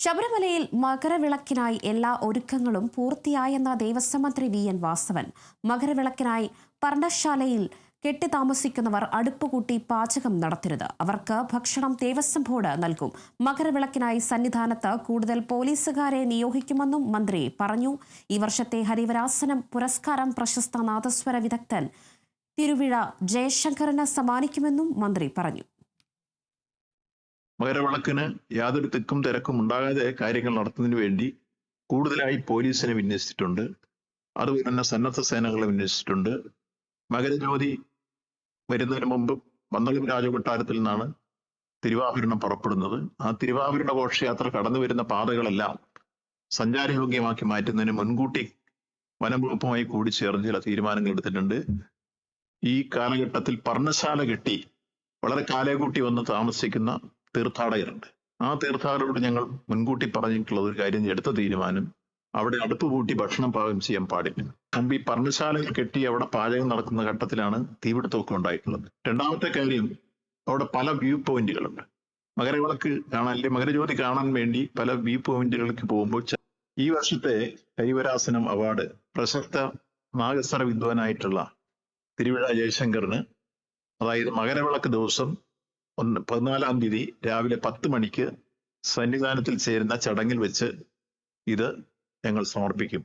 ശബരിമലയിൽ മകരവിളക്കിനായി എല്ലാ ഒരുക്കങ്ങളും പൂർത്തിയായെന്ന ദേവസ്വം മന്ത്രി വി. എൻ. വാസവൻ. മകരവിളക്കിനായി പർണശാലയിൽ കെട്ടി താമസിക്കുന്നവർ അടുപ്പുകൂട്ടി പാചകം നടത്തരുത്. അവർക്ക് ഭക്ഷണം ദേവസ്വം ബോർഡ് നൽകും. മകരവിളക്കിനായി സന്നിധാനത്ത് കൂടുതൽ പോലീസുകാരെ നിയോഗിക്കുമെന്നും മന്ത്രി പറഞ്ഞു. ഈ വർഷത്തെ ഹരിവരാസനം പുരസ്കാരം പ്രശസ്ത നാദസ്വര വിദഗ്ധൻ തിരുവിഴ ജയശങ്കറിന് സമ്മാനിക്കുമെന്നും മന്ത്രി പറഞ്ഞു. മകരവിളക്കിന് യാതൊരു തിക്കും തിരക്കും ഉണ്ടാകാതെ കാര്യങ്ങൾ നടത്തുന്നതിന് വേണ്ടി കൂടുതലായി പോലീസിനെ വിന്യസിച്ചിട്ടുണ്ട്. അതുപോലെ തന്നെ സന്നദ്ധ സേനകളെ വിന്യസിച്ചിട്ടുണ്ട്. മകരജ്യോതി വരുന്നതിന് മുമ്പ് പന്തളം രാജകൊട്ടാരത്തിൽ നിന്നാണ് തിരുവാഭരണം പുറപ്പെടുന്നത്. ആ തിരുവാഭരണ ഘോഷയാത്ര കടന്നു വരുന്ന പാതകളെല്ലാം സഞ്ചാരയോഗ്യമാക്കി മാറ്റുന്നതിന് മുൻകൂട്ടി വനംവകുപ്പുമായി കൂടി ചേർന്ന് ചില തീരുമാനങ്ങൾ എടുത്തിട്ടുണ്ട്. ഈ കാലഘട്ടത്തിൽ പർണശാല കെട്ടി വളരെ കാലേകൂട്ടി വന്ന് താമസിക്കുന്ന തീർത്ഥാടകരുണ്ട്. ആ തീർത്ഥാടകരോട് ഞങ്ങൾ മുൻകൂട്ടി പറഞ്ഞിട്ടുള്ള ഒരു കാര്യം എടുത്ത തീരുമാനം അവിടെ അടുപ്പ് കൂട്ടി ഭക്ഷണം പാകം ചെയ്യാൻ പാടില്ല. മുമ്പ് ഈ പർണശാലകൾ കെട്ടി അവിടെ പാചകം നടക്കുന്ന ഘട്ടത്തിലാണ് തീപിടുത്തമൊക്കെ ഉണ്ടായിട്ടുള്ളത്. രണ്ടാമത്തെ കാര്യം അവിടെ പല വ്യൂ പോയിന്റുകളുണ്ട്. മകരവിളക്ക് കാണാൻ അല്ലെങ്കിൽ മകരജ്യോതി കാണാൻ വേണ്ടി പല വ്യൂ പോയിന്റുകളിലേക്ക് പോകുമ്പോൾ ഈ വർഷത്തെ കൈവരാസനം അവാർഡ് പ്രശസ്ത നാഗസ്വര വിദ്വാനായിട്ടുള്ള തിരുവിഴ ജയശങ്കറിന് അതായത് മകരവിളക്ക് ദിവസം ഒന്ന് പതിനാലാം തീയതി രാവിലെ പത്ത് മണിക്ക് സന്നിധാനത്തിൽ ചേരുന്ന ചടങ്ങിൽ വെച്ച് ഇത് ഞങ്ങൾ സമർപ്പിക്കും.